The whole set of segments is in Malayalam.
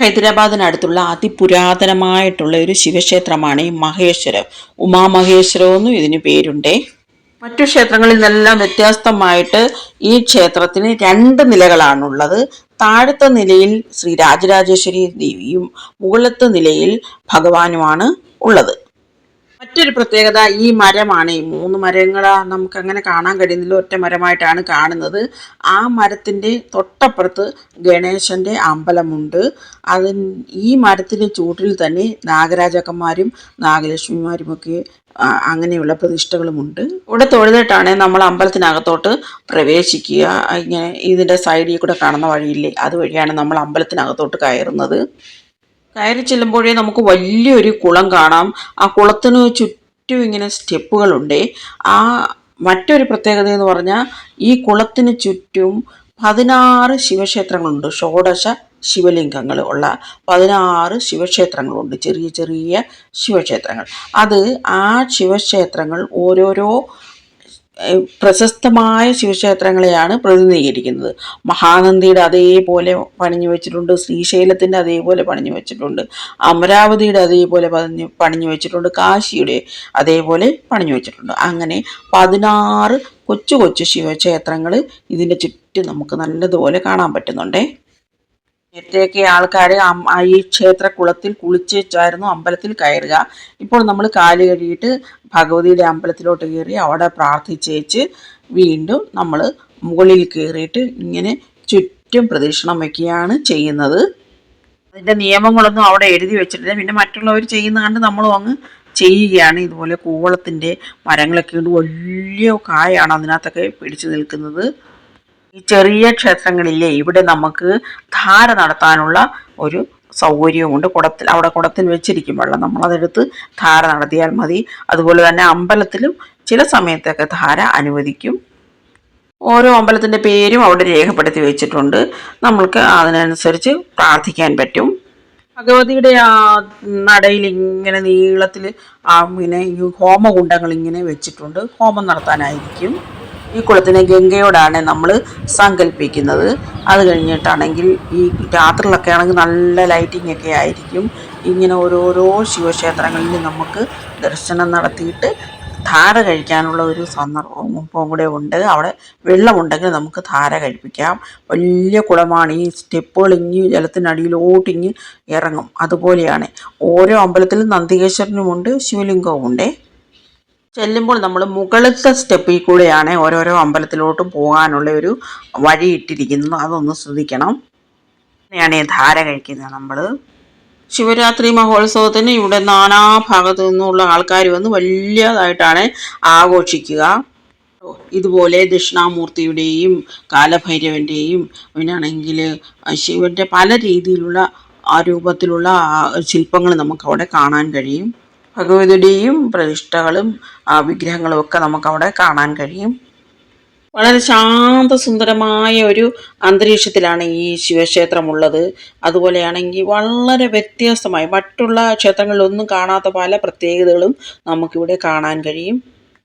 ഹൈദരാബാദിനടുത്തുള്ള അതിപുരാതനമായിട്ടുള്ള ഒരു ശിവക്ഷേത്രമാണ് ഈ മഹേശ്വരം. ഉമാമഹേശ്വരം എന്നും ഇതിന് പേരുണ്ടേ. മറ്റു ക്ഷേത്രങ്ങളിൽ നിന്നെല്ലാം വ്യത്യസ്തമായിട്ട് ഈ ക്ഷേത്രത്തിന് രണ്ട് നിലകളാണുള്ളത്. താഴത്തെ നിലയിൽ ശ്രീ രാജരാജേശ്വരി ദേവിയും മുകളത്തെ നിലയിൽ ഭഗവാനുമാണ് ഉള്ളത്. മറ്റൊരു പ്രത്യേകത ഈ മരമാണ്. ഈ മൂന്ന് മരങ്ങളാ നമുക്ക് അങ്ങനെ കാണാൻ കഴിയുന്നില്ല. ഒറ്റ മരമായിട്ടാണ് കാണുന്നത്. ആ മരത്തിന്റെ തൊട്ടപ്പുറത്ത് ഗണേശന്റെ അമ്പലമുണ്ട്. അതിന് ഈ മരത്തിന്റെ ചൂട്ടിൽ തന്നെ നാഗരാജാക്കന്മാരും നാഗലക്ഷ്മിമാരുമൊക്കെ അങ്ങനെയുള്ള പ്രതിഷ്ഠകളുമുണ്ട്. ഇവിടെ തൊഴുതിട്ടാണ് നമ്മൾ അമ്പലത്തിനകത്തോട്ട് പ്രവേശിക്കുക. ഇങ്ങനെ ഇതിന്റെ സൈഡിൽ കൂടെ കാണുന്ന വഴിയില്ലേ അതുവഴിയാണ് നമ്മൾ അമ്പലത്തിനകത്തോട്ട് കയറുന്നത്. കയറി ചെല്ലുമ്പോഴേ നമുക്ക് വലിയൊരു കുളം കാണാം. ആ കുളത്തിന് ചുറ്റും ഇങ്ങനെ സ്റ്റെപ്പുകളുണ്ട്. ആ മറ്റൊരു പ്രത്യേകത എന്ന് പറഞ്ഞാൽ ഈ കുളത്തിന് ചുറ്റും പതിനാറ് ശിവക്ഷേത്രങ്ങളുണ്ട്. ഷോഡശ ശിവലിംഗങ്ങൾ ഉള്ള പതിനാറ് ശിവക്ഷേത്രങ്ങളുണ്ട്. ചെറിയ ചെറിയ ശിവക്ഷേത്രങ്ങൾ. അത് ആ ശിവക്ഷേത്രങ്ങൾ ഓരോരോ പ്രശസ്തമായ ശിവക്ഷേത്രങ്ങളെയാണ് പ്രതിനിധീകരിക്കുന്നത്. മഹാനന്ദിയുടെ അതേപോലെ പണിഞ്ഞു വെച്ചിട്ടുണ്ട് ശ്രീശൈലത്തിന്റെ അതേപോലെ പണിഞ്ഞു വെച്ചിട്ടുണ്ട് അമരാവതിയുടെ അതേപോലെ പണിഞ്ഞു പണിഞ്ഞു വെച്ചിട്ടുണ്ട് കാശിയുടെ അതേപോലെ പണിഞ്ഞു വെച്ചിട്ടുണ്ട്. അങ്ങനെ പതിനാറ് കൊച്ചു കൊച്ചു ശിവക്ഷേത്രങ്ങൾ ഇതിന്റെ ചുറ്റും നമുക്ക് നല്ലതുപോലെ കാണാൻ പറ്റുന്നുണ്ടേ. നേരത്തെയൊക്കെ ആൾക്കാർ ഈ ക്ഷേത്രക്കുളത്തിൽ കുളിച്ചായിരുന്നു അമ്പലത്തിൽ കയറുക. ഇപ്പോൾ നമ്മൾ കാൽ കഴുകിയിട്ട് ഭഗവതിയുടെ അമ്പലത്തിലോട്ട് കയറി അവിടെ പ്രാർത്ഥിച്ചേച്ച് വീണ്ടും നമ്മൾ മുകളിൽ കയറിയിട്ട് ഇങ്ങനെ ചുറ്റും പ്രദക്ഷിണം വയ്ക്കുകയാണ് ചെയ്യുന്നത്. അതിന്റെ നിയമങ്ങളൊന്നും അവിടെ എഴുതി വെച്ചിട്ടില്ല. പിന്നെ മറ്റുള്ളവർ ചെയ്യുന്ന കണ്ട് നമ്മളും അങ്ങ് ചെയ്യുകയാണ്. ഇതുപോലെ കൂവളത്തിന്റെ മരങ്ങളൊക്കെ ഉണ്ട് വലിയ കായാണ് അതിനകത്തൊക്കെ പിടിച്ചു നിൽക്കുന്നത്. ഈ ചെറിയ ക്ഷേത്രങ്ങളിലെ ഇവിടെ നമുക്ക് ധാര നടത്താനുള്ള ഒരു സൗകര്യവുമുണ്ട്. കുടത്തിൽ അവിടെ കുടത്തിൽ വെച്ചിരിക്കും വെള്ളം. നമ്മളതെടുത്ത് ധാര നടത്തിയാൽ മതി. അതുപോലെ തന്നെ അമ്പലത്തിലും ചില സമയത്തൊക്കെ ധാര അനുവദിക്കും. ഓരോ അമ്പലത്തിന്റെ പേരും അവിടെ രേഖപ്പെടുത്തി വെച്ചിട്ടുണ്ട്. നമ്മൾക്ക് അതിനനുസരിച്ച് പ്രാർത്ഥിക്കാൻ പറ്റും. ഭഗവതിയുടെ ആ നടയിൽ ഇങ്ങനെ നീളത്തിൽ ആ പിന്നെ ഈ ഹോമകുണ്ടങ്ങൾ ഇങ്ങനെ വെച്ചിട്ടുണ്ട്. ഹോമം നടത്താനായിരിക്കും. ഈ കുളത്തിനെ ഗംഗയോടാണ് നമ്മൾ സങ്കല്പിക്കുന്നത്. അത് കഴിഞ്ഞിട്ടാണെങ്കിൽ ഈ രാത്രിയിലൊക്കെ ആണെങ്കിൽ നല്ല ലൈറ്റിംഗ് ഒക്കെ ആയിരിക്കും. ഇങ്ങനെ ഓരോരോ ശിവക്ഷേത്രങ്ങളിൽ നമുക്ക് ദർശനം നടത്തിയിട്ട് ധാര കഴിക്കാനുള്ള ഒരു സന്ദർഭവും കൂടെ ഉണ്ട്. അവിടെ വെള്ളമുണ്ടെങ്കിൽ നമുക്ക് ധാര കഴിപ്പിക്കാം. വലിയ കുളമാണ്. ഈ സ്റ്റെപ്പുകൾ ഇങ്ങി ജലത്തിനടിയിലോട്ട് ഇങ്ങി ഇറങ്ങും. അതുപോലെയാണ്. ഓരോ അമ്പലത്തിലും നന്ദികേശ്വരനുമുണ്ട് ശിവലിംഗവും ഉണ്ടേ ചെല്ലുമ്പോൾ നമ്മൾ മുകളിലത്തെ സ്റ്റെപ്പിൽ കൂടെയാണ് ഓരോരോ അമ്പലത്തിലോട്ടും പോകാനുള്ള ഒരു വഴി ഇട്ടിരിക്കുന്നത്. അതൊന്ന് ശ്രദ്ധിക്കണം. അങ്ങനെയാണ് ധാര കഴിക്കുന്നത് നമ്മൾ. ശിവരാത്രി മഹോത്സവത്തിന് ഇവിടെ നാനാ ഭാഗത്തു നിന്നുള്ള ആൾക്കാർ വന്ന് വലിയതായിട്ടാണ് ആഘോഷിക്കുക. ഇതുപോലെ ദക്ഷിണാമൂർത്തിയുടെയും കാലഭൈരവന്റെയും പിന്നാണെങ്കിൽ ശിവന്റെ പല രീതിയിലുള്ള ആ രൂപത്തിലുള്ള ശില്പങ്ങൾ നമുക്ക് അവിടെ കാണാൻ കഴിയും. ഭഗവതിയുടെയും പ്രതിഷ്ഠകളും വിഗ്രഹങ്ങളും ഒക്കെ നമുക്ക് അവിടെ കാണാൻ കഴിയും. വളരെ ശാന്തസുന്ദരമായ ഒരു അന്തരീക്ഷത്തിലാണ് ഈ ശിവക്ഷേത്രം ഉള്ളത് അതുപോലെയാണെങ്കിൽ വളരെ വ്യത്യസ്തമായി മറ്റുള്ള ക്ഷേത്രങ്ങളിലൊന്നും കാണാത്ത പല പ്രത്യേകതകളും നമുക്കിവിടെ കാണാൻ കഴിയും.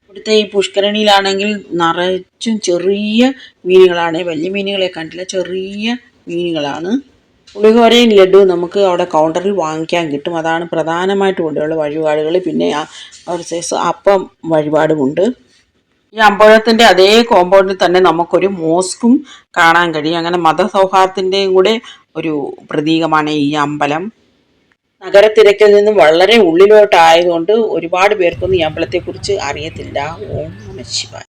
ഇവിടുത്തെ ഈ പുഷ്കരണിയിലാണെങ്കിൽ നിറച്ചും ചെറിയ മീനുകളാണ്. വലിയ മീനുകളെ കണ്ടില്ല ചെറിയ മീനുകളാണ്. പുളിഹോരയും ലഡു നമുക്ക് അവിടെ കൗണ്ടറിൽ വാങ്ങിക്കാൻ കിട്ടും. അതാണ് പ്രധാനമായിട്ട് കൊണ്ടുള്ള വഴിപാടുകൾ. പിന്നെ ഒരു സൈസ് അപ്പം വഴിപാടുമുണ്ട് ഈ അമ്പഴത്തിന്റെ അതേ കോമ്പൗണ്ടിൽ തന്നെ നമുക്കൊരു മോസ്കും കാണാൻ കഴിയും. അങ്ങനെ മതസൗഹാർദ്ദത്തിന്റെയും കൂടെ ഒരു പ്രതീകമാണ് ഈ അമ്പലം. നഗരത്തിരക്കിൽ നിന്നും വളരെ ഉള്ളിലോട്ടായതുകൊണ്ട് ഒരുപാട് പേർക്കൊന്നും ഈ അമ്പലത്തെക്കുറിച്ച് അറിയത്തില്ല. ഓം നമ ശിവായ.